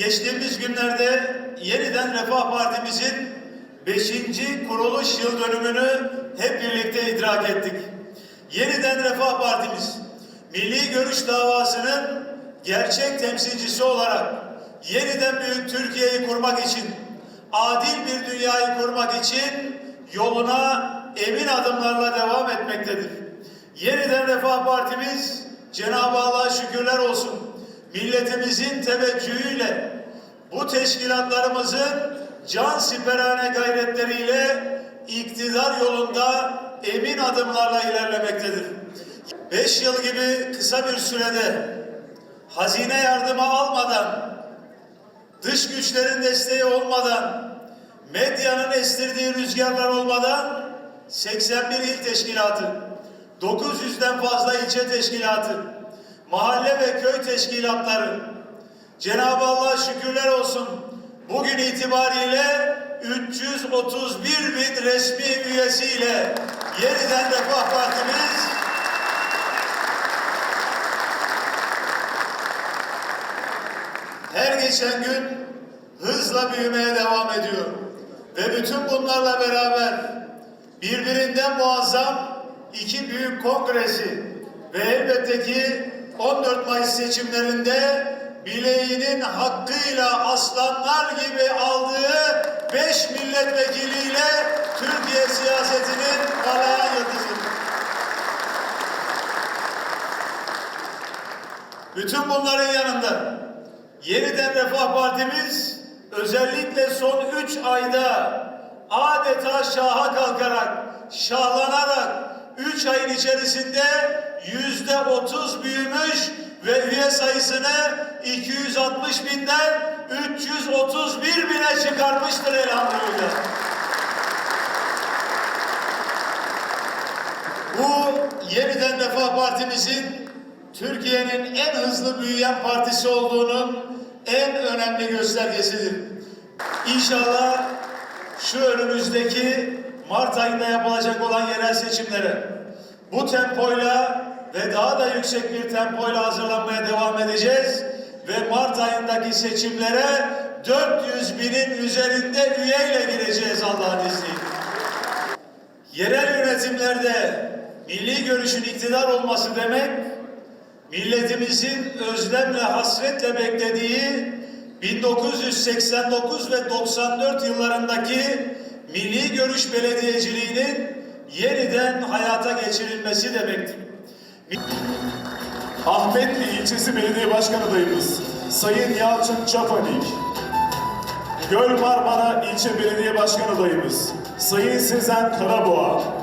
geçtiğimiz günlerde yeniden Refah Partimizin 5. kuruluş yıl dönümünü hep birlikte idrak ettik. Yeniden Refah Partimiz, milli görüş davasının gerçek temsilcisi olarak yeniden büyük Türkiye'yi kurmak için, adil bir dünyayı kurmak için yoluna emin adımlarla devam etmektedir. Yeniden Refah Partimiz Cenab-ı Allah'a şükürler olsun milletimizin teveccühüyle bu teşkilatlarımızın can siperhane gayretleriyle iktidar yolunda emin adımlarla ilerlemektedir. Beş yıl gibi kısa bir sürede hazine yardımı almadan, dış güçlerin desteği olmadan, medyanın estirdiği rüzgarlar olmadan 81 il teşkilatı, 900'den fazla ilçe teşkilatı, mahalle ve köy teşkilatları, Cenab-ı Allah şükürler olsun bugün itibariyle 331 bin resmi üyesiyle yeniden Refah Partimiz her geçen gün hızla büyümeye devam ediyor. Ve bütün bunlarla beraber birbirinden muazzam iki büyük kongresi ve elbette ki 14 Mayıs seçimlerinde bileğinin hakkıyla aslanlar gibi aldığı 5 milletvekiliyle Türkiye siyasetinin parlayan yıldızı. Bütün bunların yanında yeniden Refah Partimiz özellikle son üç ayda adeta şaha kalkarak, şahlanarak üç ayın içerisinde yüzde otuz büyümüş ve üye sayısını 260 binden 331 bine çıkarmıştır elhamdülillah. Bu yeniden Refah Partimizin Türkiye'nin en hızlı büyüyen partisi olduğunun en önemli göstergesidir. İnşallah şu önümüzdeki Mart ayında yapılacak olan yerel seçimlere bu tempoyla ve daha da yüksek bir tempoyla hazırlanmaya devam edeceğiz ve Mart ayındaki seçimlere 400 binin üzerinde üyeyle gireceğiz Allah'ın izniyle. Yerel yönetimlerde milli görüşün iktidar olması demek, milletimizin özlemle, hasretle beklediği 1989 ve 94 yıllarındaki milli görüş belediyeciliğinin yeniden hayata geçirilmesi demektir. Ahmetli ilçesi belediye başkan adayımız Sayın Yalçın Çapanik. Göl Marmara ilçe belediye başkan adayımız Sayın Sezen Karaboğa.